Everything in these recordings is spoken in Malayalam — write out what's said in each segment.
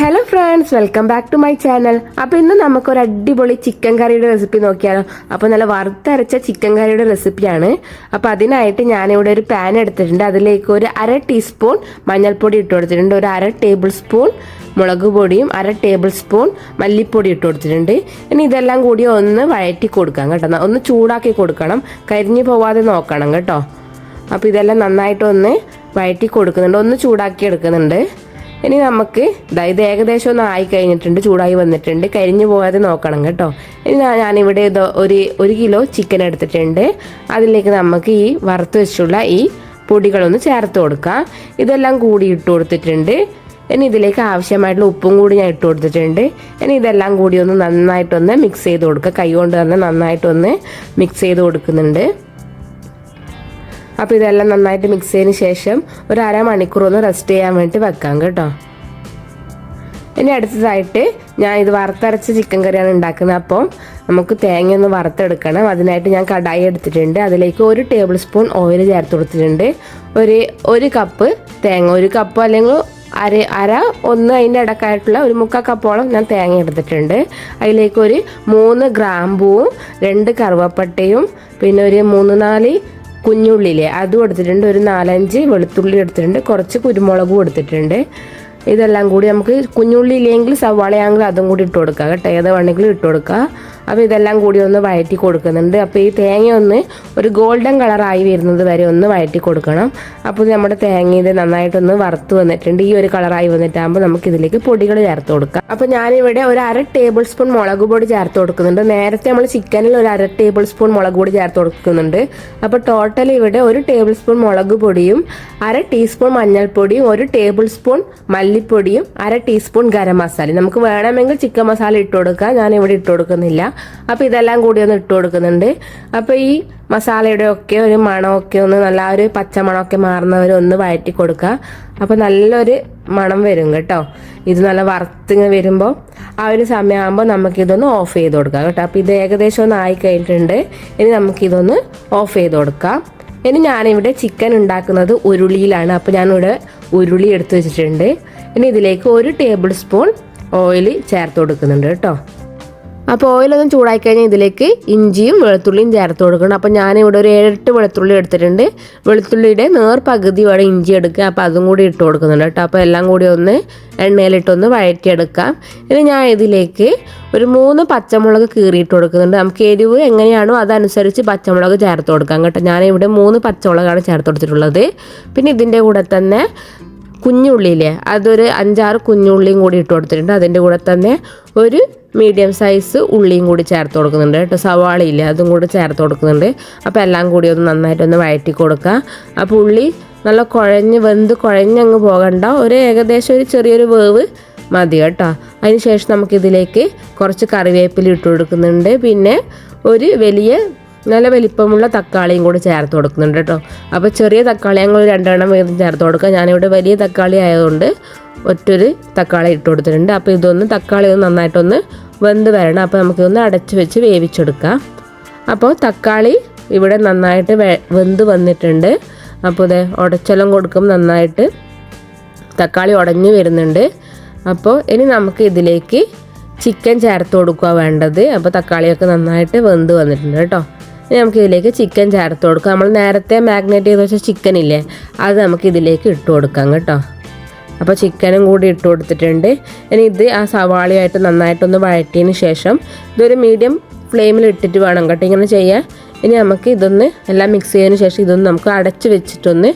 Hello friends welcome back to my channel അപ്പോൾ ഇന്ന് നമുക്കൊരു അടിപൊളി ചിക്കൻ കറിയുടെ റെസിപ്പി നോക്കിയാലോ. അപ്പോൾ നല്ല വറുത്തരച്ച ചിക്കൻ കറിയുടെ റെസിപ്പിയാണ് അപ്പോൾ അതിനായിട്ട് ഞാനിവിടെ ഒരു പാൻ എടുത്തിട്ടുണ്ട്. അതിലേക്ക് ഒരു അര ടീസ്പൂൺ മഞ്ഞൾപ്പൊടി ഇട്ട് കൊടുത്തിട്ടുണ്ട്. ഒരു അര ടേബിൾ സ്പൂൺ മുളക് പൊടിയും അര ടേബിൾ സ്പൂൺ മല്ലിപ്പൊടി ഇട്ട് കൊടുത്തിട്ടുണ്ട്. ഇനി ഇതെല്ലാം കൂടി ഒന്ന് വഴറ്റി കൊടുക്കാം കേട്ടോ. ഒന്ന് ചൂടാക്കി കൊടുക്കണം. കരിഞ്ഞു പോവാതെ നോക്കണം കേട്ടോ. അപ്പോൾ ഇതെല്ലാം നന്നായിട്ടൊന്ന് വഴറ്റി കൊടുക്കുന്നുണ്ട്. ഒന്ന് ചൂടാക്കി എടുക്കുന്നുണ്ട്. ഇനി നമുക്ക് ഇത് ഏകദേശം ഒന്ന് ആയി കഴിഞ്ഞിട്ടുണ്ട് ചൂടായി വന്നിട്ടുണ്ട്. കരിഞ്ഞു പോകാതെ നോക്കണം കേട്ടോ. ഇനി ഞാനിവിടെ ഇത് ഒരു ഒരു കിലോ ചിക്കൻ എടുത്തിട്ടുണ്ട്. അതിലേക്ക് നമുക്ക് ഈ വറുത്ത് വെച്ചുള്ള ഈ പൊടികളൊന്ന് ചേർത്ത് കൊടുക്കാം. ഇതെല്ലാം കൂടി ഇട്ട് കൊടുത്തിട്ടുണ്ട്. ഇനി ഇതിലേക്ക് ആവശ്യമായിട്ടുള്ള ഉപ്പും കൂടി ഞാൻ ഇട്ട് കൊടുത്തിട്ടുണ്ട്. ഇനി ഇതെല്ലാം കൂടി ഒന്ന് നന്നായിട്ടൊന്ന് മിക്സ് ചെയ്ത് കൊടുക്കുക. കൈ കൊണ്ട് തന്നെ നന്നായിട്ടൊന്ന് മിക്സ് ചെയ്ത് കൊടുക്കുന്നുണ്ട്. അപ്പോൾ ഇതെല്ലാം നന്നായിട്ട് മിക്സ് ചെയ്തതിന് ശേഷം ഒരു അരമണിക്കൂർ ഒന്ന് റെസ്റ്റ് ചെയ്യാൻ വേണ്ടി വെക്കാം കേട്ടോ. ഇനി അടുത്തതായിട്ട് ഞാൻ ഇത് വറുത്തരച്ച ചിക്കൻ കറിയാണ് ഉണ്ടാക്കുന്നത്. അപ്പം നമുക്ക് തേങ്ങ ഒന്ന് വറുത്തെടുക്കണം. അതിനായിട്ട് ഞാൻ കടായി എടുത്തിട്ടുണ്ട്. അതിലേക്ക് ഒരു ടേബിൾ സ്പൂൺ ഓയിൽ ചേർത്ത് കൊടുത്തിട്ടുണ്ട്. ഒരു ഒരു കപ്പ് തേങ്ങ ഒരു കപ്പ് അല്ലെങ്കിൽ അര അര ഒന്ന് അതിന്റെ ഇടക്കായിട്ടുള്ള ഒരു മുക്കാൽ കപ്പോളം ഞാൻ തേങ്ങ എടുത്തിട്ടുണ്ട്. അതിലേക്ക് ഒരു മൂന്ന് ഗ്രാമ്പൂവും രണ്ട് കറുവപ്പട്ടയും പിന്നെ ഒരു മൂന്ന് നാല് കുഞ്ഞുള്ളിയിലെ അതും എടുത്തിട്ടുണ്ട്. ഒരു നാലഞ്ച് വെളുത്തുള്ളി എടുത്തിട്ടുണ്ട്. കുറച്ച് കുരുമുളകും എടുത്തിട്ടുണ്ട്. ഇതെല്ലാം കൂടി നമുക്ക് കുഞ്ഞുള്ളി ഇല്ലെങ്കിൽ സവാളയാണെങ്കിൽ അതും കൂടി ഇട്ട് കൊടുക്കുക കേട്ടോ. ഏത് വേണമെങ്കിലും ഇട്ട് കൊടുക്കുക അപ്പോൾ ഇതെല്ലാം കൂടി ഒന്ന് വഴറ്റി കൊടുക്കുന്നുണ്ട്. അപ്പോൾ ഈ തേങ്ങ ഒന്ന് ഒരു ഗോൾഡൻ കളറായി വരുന്നത് വരെ ഒന്ന് വഴറ്റി കൊടുക്കണം. അപ്പോൾ നമ്മുടെ തേങ്ങ ഇത് നന്നായിട്ടൊന്ന് വറുത്ത് വന്നിട്ടുണ്ട്. ഈ ഒരു കളറായി വന്നിട്ടാകുമ്പോൾ നമുക്ക് ഇതിലേക്ക് പൊടികൾ ചേർത്ത് കൊടുക്കാം. അപ്പോൾ ഞാനിവിടെ ഒരു അര ടേബിൾ സ്പൂൺ മുളക് പൊടി ചേർത്ത് കൊടുക്കുന്നുണ്ട്. നേരത്തെ നമ്മൾ ചിക്കനിൽ ഒരു അര ടേബിൾ സ്പൂൺ മുളക് പൊടി ചേർത്ത് കൊടുക്കുന്നുണ്ട്. അപ്പോൾ ടോട്ടൽ ഇവിടെ ഒരു ടേബിൾ സ്പൂൺ മുളക് പൊടിയും അര ടീസ്പൂൺ മഞ്ഞൾപ്പൊടിയും ഒരു ടേബിൾ സ്പൂൺ മല്ലിപ്പൊടിയും അര ടീസ്പൂൺ ഗരം മസാല നമുക്ക് വേണമെങ്കിൽ ചിക്കൻ മസാല ഇട്ട് കൊടുക്കാം. ഞാൻ ഇവിടെ ഇട്ട് കൊടുക്കുന്നില്ല. അപ്പോൾ ഇതെല്ലാം കൂടി ഒന്ന് ഇട്ട് കൊടുക്കുന്നുണ്ട്. അപ്പോൾ ഈ മസാലയുടെ ഒക്കെ ഒരു മണമൊക്കെ ഒന്ന് നല്ല ഒരു പച്ച പച്ചമണമൊക്കെ മാറുന്നവർ ഒന്ന് വഴറ്റി കൊടുക്കുക. അപ്പോൾ നല്ലൊരു മണം വരും കേട്ടോ. ഇത് നല്ല വറുത്തിങ്ങ് വരുമ്പോൾ ആ ഒരു സമയമാകുമ്പോൾ നമുക്കിതൊന്ന് ഓഫ് ചെയ്ത് കൊടുക്കാം കേട്ടോ. അപ്പോൾ ഇത് ഏകദേശം ഒന്ന് ആയി കഴിഞ്ഞിട്ടുണ്ട്. ഇനി നമുക്കിതൊന്ന് ഓഫ് ചെയ്ത് കൊടുക്കാം. ഇനി ഞാനിവിടെ ചിക്കൻ ഉണ്ടാക്കുന്നത് ഉരുളിയിലാണ്. അപ്പോൾ ഞാനിവിടെ ഉരുളി എടുത്തു വെച്ചിട്ടുണ്ട്. ഇനി ഇതിലേക്ക് ഒരു ടേബിൾ സ്പൂൺ ഓയിൽ ചേർത്ത് കൊടുക്കുന്നുണ്ട് കേട്ടോ. അപ്പോൾ ഓയിലൊന്നും ചൂടായി കഴിഞ്ഞാൽ ഇതിലേക്ക് ഇഞ്ചിയും വെളുത്തുള്ളിയും ചേർത്ത് കൊടുക്കണം. അപ്പോൾ ഞാനിവിടെ ഒരു ഏഴെട്ട് വെളുത്തുള്ളി എടുത്തിട്ടുണ്ട്. വെളുത്തുള്ളിയുടെ നേർ പകുതി വരെ ഇഞ്ചി എടുക്കുക. അപ്പോൾ അതും കൂടി ഇട്ട് കൊടുക്കുന്നുണ്ട് കേട്ടോ. അപ്പോൾ എല്ലാം കൂടി ഒന്ന് എണ്ണയിലിട്ടൊന്ന് വഴറ്റിയെടുക്കാം. ഇനി ഞാൻ ഇതിലേക്ക് ഒരു മൂന്ന് പച്ചമുളക് കീറിയിട്ട് കൊടുക്കുന്നുണ്ട്. നമുക്ക് എരിവ് എങ്ങനെയാണോ അതനുസരിച്ച് പച്ചമുളക് ചേർത്ത് കൊടുക്കാം കേട്ടോ. ഞാനിവിടെ മൂന്ന് പച്ചമുളകാണ് ചേർത്ത് കൊടുത്തിട്ടുള്ളത്. പിന്നെ ഇതിന്റെ കൂടെ തന്നെ കുഞ്ഞുള്ളിയില്ലേ അതൊരു അഞ്ചാറ് കുഞ്ഞുള്ളിയും കൂടി ഇട്ട് കൊടുത്തിട്ടുണ്ട്. അതിന്റെ കൂടെ തന്നെ ഒരു മീഡിയം സൈസ് ഉള്ളിയും കൂടി ചേർത്ത് കൊടുക്കുന്നുണ്ട് കേട്ടോ. സവാളയില്ലേ അതും കൂടി ചേർത്ത് കൊടുക്കുന്നുണ്ട്. അപ്പോൾ എല്ലാം കൂടി ഒന്ന് നന്നായിട്ടൊന്ന് വഴറ്റി കൊടുക്കുക. അപ്പോൾ ഉള്ളി നല്ല കുഴഞ്ഞ് വെന്ത് കുഴഞ്ഞങ്ങ് പോകണ്ട. ഒരു ഏകദേശം ഒരു ചെറിയൊരു വേവ് മതി കേട്ടോ. അതിന് ശേഷം നമുക്കിതിലേക്ക് കുറച്ച് കറിവേപ്പില ഇട്ട് കൊടുക്കുന്നുണ്ട്. പിന്നെ ഒരു വലിയ നല്ല വലിപ്പമുള്ള തക്കാളിയും കൂടി ചേർത്ത് കൊടുക്കുന്നുണ്ട് കേട്ടോ. അപ്പോൾ ചെറിയ തക്കാളി ഞങ്ങൾ രണ്ടെണ്ണം വീതം ചേർത്ത് കൊടുക്കുക ഞാനിവിടെ വലിയ തക്കാളി ആയതുകൊണ്ട് ഒറ്റൊരു തക്കാളി ഇട്ട് കൊടുത്തിട്ടുണ്ട്. അപ്പോൾ ഇതൊന്ന് തക്കാളി ഒന്ന് നന്നായിട്ടൊന്ന് വെന്ത് വരണം. അപ്പോൾ നമുക്കിതൊന്ന് അടച്ച് വെച്ച് വേവിച്ചെടുക്കാം. അപ്പോൾ തക്കാളി ഇവിടെ നന്നായിട്ട് വെന്ത് വന്നിട്ടുണ്ട്. അപ്പോൾ ഇത് ഉടച്ചെല്ലാം കൊടുക്കും നന്നായിട്ട് തക്കാളി ഉടഞ്ഞു വരുന്നുണ്ട്. അപ്പോൾ ഇനി നമുക്ക് ഇതിലേക്ക് ചിക്കൻ ചേർത്ത് കൊടുക്കുക വേണ്ടത്. അപ്പോൾ തക്കാളിയൊക്കെ നന്നായിട്ട് വെന്ത് വന്നിട്ടുണ്ട് കേട്ടോ. ഇനി നമുക്ക് ഇതിലേക്ക് ചിക്കൻ ചേർത്ത് കൊടുക്കാം. നമ്മൾ നേരത്തെ മാഗ്നേറ്റ് ചെയ്ത് വെച്ച ചിക്കൻ ഇല്ലേ അത് നമുക്ക് ഇതിലേക്ക് ഇട്ട് കൊടുക്കാം കേട്ടോ. അപ്പോൾ ചിക്കനും കൂടി ഇട്ട് കൊടുത്തിട്ടുണ്ട്. ഇനി ഇത് ആ സവാളയായിട്ട് നന്നായിട്ടൊന്ന് വഴറ്റിയതിന് ശേഷം ഇതൊരു മീഡിയം ഫ്ലെയിമിൽ ഇട്ടിട്ട് വേണം കേട്ടോ ഇങ്ങനെ ചെയ്യാൻ. ഇനി നമുക്ക് ഇതൊന്ന് എല്ലാം മിക്സ് ചെയ്തതിന് ശേഷം ഇതൊന്ന് നമുക്ക് അടച്ച് വെച്ചിട്ടൊന്ന്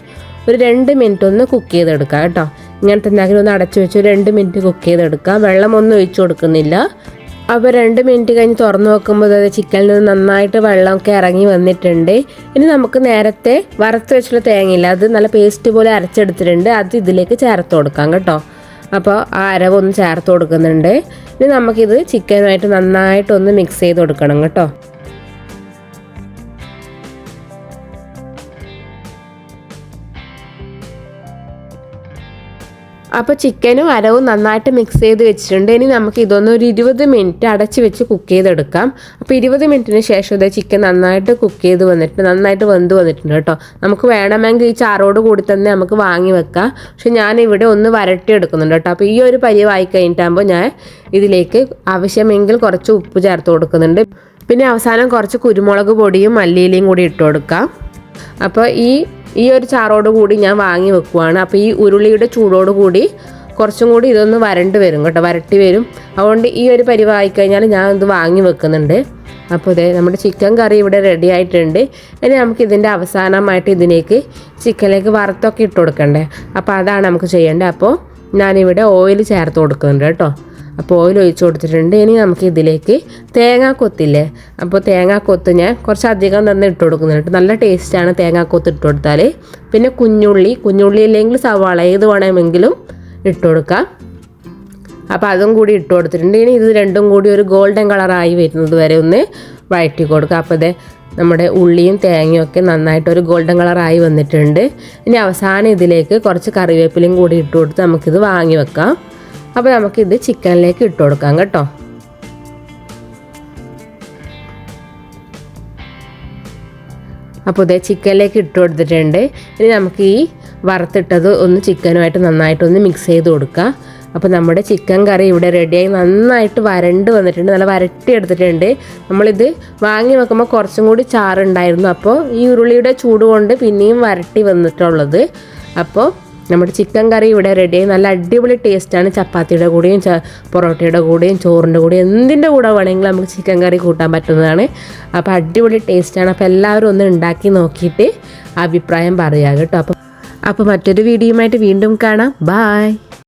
ഒരു രണ്ട് മിനിറ്റ് ഒന്ന് കുക്ക് ചെയ്തെടുക്കാം കേട്ടോ. ഇങ്ങനത്തെ എന്തെങ്കിലും ഒന്ന് അടച്ച് വെച്ച് രണ്ട് മിനിറ്റ് കുക്ക് ചെയ്തെടുക്കാം. വെള്ളമൊന്നും ഒഴിച്ചു കൊടുക്കുന്നില്ല. അപ്പോൾ രണ്ട് മിനിറ്റ് കഴിഞ്ഞ് തുറന്നു നോക്കുമ്പോൾ അത് ചിക്കനിൽ നിന്ന് നന്നായിട്ട് വെള്ളമൊക്കെ ഇറങ്ങി വന്നിട്ടുണ്ട്. ഇനി നമുക്ക് നേരത്തെ വറുത്ത് വെച്ചുള്ള തേങ്ങയില്ല അത് നല്ല പേസ്റ്റ് പോലെ അരച്ചെടുത്തിട്ടുണ്ട്. അത് ഇതിലേക്ക് ചേർത്ത് കൊടുക്കാം കേട്ടോ. അപ്പോൾ ആ അരവൊന്ന് ചേർത്ത് കൊടുക്കുന്നുണ്ട്. ഇനി നമുക്കിത് ചിക്കനുമായിട്ട് നന്നായിട്ടൊന്ന് മിക്സ് ചെയ്ത് കൊടുക്കണം കേട്ടോ. അപ്പോൾ ചിക്കനും അരവും നന്നായിട്ട് മിക്സ് ചെയ്ത് വെച്ചിട്ടുണ്ട്. ഇനി നമുക്ക് ഇതൊന്ന് ഒരു ഇരുപത് മിനിറ്റ് അടച്ച് വെച്ച് കുക്ക് ചെയ്തെടുക്കാം. അപ്പോൾ ഇരുപത് മിനിറ്റിന് ശേഷം ഇത് ചിക്കൻ നന്നായിട്ട് കുക്ക് ചെയ്ത് വന്നിട്ട് നന്നായിട്ട് വെന്ത് വന്നിട്ടുണ്ട് കേട്ടോ. നമുക്ക് വേണമെങ്കിൽ ഈ ചാറോട് കൂടി തന്നെ നമുക്ക് വാങ്ങി വെക്കാം. പക്ഷെ ഞാൻ ഇവിടെ ഒന്ന് വരട്ടി എടുക്കുന്നുണ്ട് കേട്ടോ. അപ്പോൾ ഈ ഒരു പരിവായി കഴിഞ്ഞിട്ടാകുമ്പോൾ ഞാൻ ഇതിലേക്ക് ആവശ്യമെങ്കിൽ കുറച്ച് ഉപ്പ് ചേർത്ത് കൊടുക്കുന്നുണ്ട്. പിന്നെ അവസാനം കുറച്ച് കുരുമുളക് പൊടിയും മല്ലിയിലയും കൂടി ഇട്ട് കൊടുക്കാം. അപ്പോൾ ഈ ഈ ഒരു ചാറോട് കൂടി ഞാൻ വാങ്ങി വെക്കുവാണ്. അപ്പോൾ ഈ ഉരുളിയുടെ ചൂടോട് കൂടി കുറച്ചും കൂടി ഇതൊന്ന് വരണ്ട് വരും കേട്ടോ വരട്ടി വരും. അതുകൊണ്ട് ഈ ഒരു പരിവായി കഴിഞ്ഞാൽ ഞാൻ ഇത് വാങ്ങി വെക്കുന്നുണ്ട്. അപ്പോൾ ഇതേ നമ്മുടെ ചിക്കൻ കറി ഇവിടെ റെഡി ആയിട്ടുണ്ട്. ഇനി നമുക്ക് ഇതിന്റെ അവസാനമായിട്ട് ഇതിലേക്ക് ചിക്കനിലേക്ക് വറുത്തൊക്കെ ഇട്ട് കൊടുക്കണ്ടേ? അപ്പോൾ അതാണ് നമുക്ക് ചെയ്യേണ്ടത്. അപ്പോൾ ഞാനിവിടെ ഓയിൽ ചേർത്ത് കൊടുക്കുന്നുണ്ട് കേട്ടോ. അപ്പോൾ ഓയിൽ ഒഴിച്ച് കൊടുത്തിട്ടുണ്ട്. ഇനി നമുക്ക് ഇതിലേക്ക് തേങ്ങാക്കൊത്തില്ലേ അപ്പോൾ തേങ്ങാക്കൊത്ത് ഞാൻ കുറച്ച് അധികം തന്നെ ഇട്ട് കൊടുക്കുന്നുണ്ട് നല്ല ടേസ്റ്റാണ് തേങ്ങാക്കൊത്ത് ഇട്ട് കൊടുത്താൽ പിന്നെ കുഞ്ഞുള്ളി കുഞ്ഞുള്ളി ഇല്ലെങ്കിൽ സവാള ഏത് വേണമെങ്കിലും ഇട്ട് കൊടുക്കാം. അപ്പോൾ അതും കൂടി ഇട്ട് കൊടുത്തിട്ടുണ്ട്. ഇനി ഇത് രണ്ടും കൂടി ഒരു ഗോൾഡൻ കളറായി വരുന്നത് വരെ ഒന്ന് വഴറ്റി കൊടുക്കുക അപ്പോൾ ഇത് നമ്മുടെ ഉള്ളിയും തേങ്ങയും ഒക്കെ നന്നായിട്ട് ഒരു ഗോൾഡൻ കളറായി വന്നിട്ടുണ്ട്. ഇനി അവസാനം ഇതിലേക്ക് കുറച്ച് കറിവേപ്പിലയും കൂടി ഇട്ട് കൊടുത്ത് നമുക്കിത് വാങ്ങി വെക്കാം. അപ്പോൾ നമുക്കിത് ചിക്കനിലേക്ക് ഇട്ട് കൊടുക്കാം കേട്ടോ. അപ്പോൾ ഇതേ ചിക്കനിലേക്ക് ഇട്ട് കൊടുത്തിട്ടുണ്ട്. ഇനി നമുക്ക് ഈ വറുത്തിട്ടത് ഒന്ന് ചിക്കനുമായിട്ട് നന്നായിട്ടൊന്ന് മിക്സ് ചെയ്ത് കൊടുക്കുക അപ്പോൾ നമ്മുടെ ചിക്കൻ കറി ഇവിടെ റെഡിയായി നന്നായിട്ട് വരണ്ട് വന്നിട്ടുണ്ട്. നല്ല വരട്ടി എടുത്തിട്ടുണ്ട്. നമ്മളിത് വാങ്ങി വെക്കുമ്പോൾ കുറച്ചും കൂടി ചാറുണ്ടായിരുന്നു. അപ്പോൾ ഈ ഉരുളിയുടെ ചൂട് കൊണ്ട് പിന്നെയും വരട്ടി വന്നിട്ടുള്ളത്. അപ്പോൾ നമ്മുടെ ചിക്കൻ കറി ഇവിടെ റെഡിയായി നല്ല അടിപൊളി ടേസ്റ്റാണ് ചപ്പാത്തിയുടെ കൂടെയും പൊറോട്ടയുടെ കൂടെയും ചോറിന്റെ കൂടെയും എന്തിന്റെ കൂടെ വേണമെങ്കിലും നമുക്ക് ചിക്കൻ കറി കൂട്ടാൻ പറ്റുന്നതാണ്. അപ്പോൾ അടിപൊളി ടേസ്റ്റാണ് അപ്പോൾ എല്ലാവരും ഒന്ന് ഉണ്ടാക്കി നോക്കിയിട്ട് അഭിപ്രായം പറയുക കേട്ടോ. അപ്പോൾ അപ്പോൾ മറ്റൊരു വീഡിയോയുമായിട്ട് വീണ്ടും കാണാം. ബായ്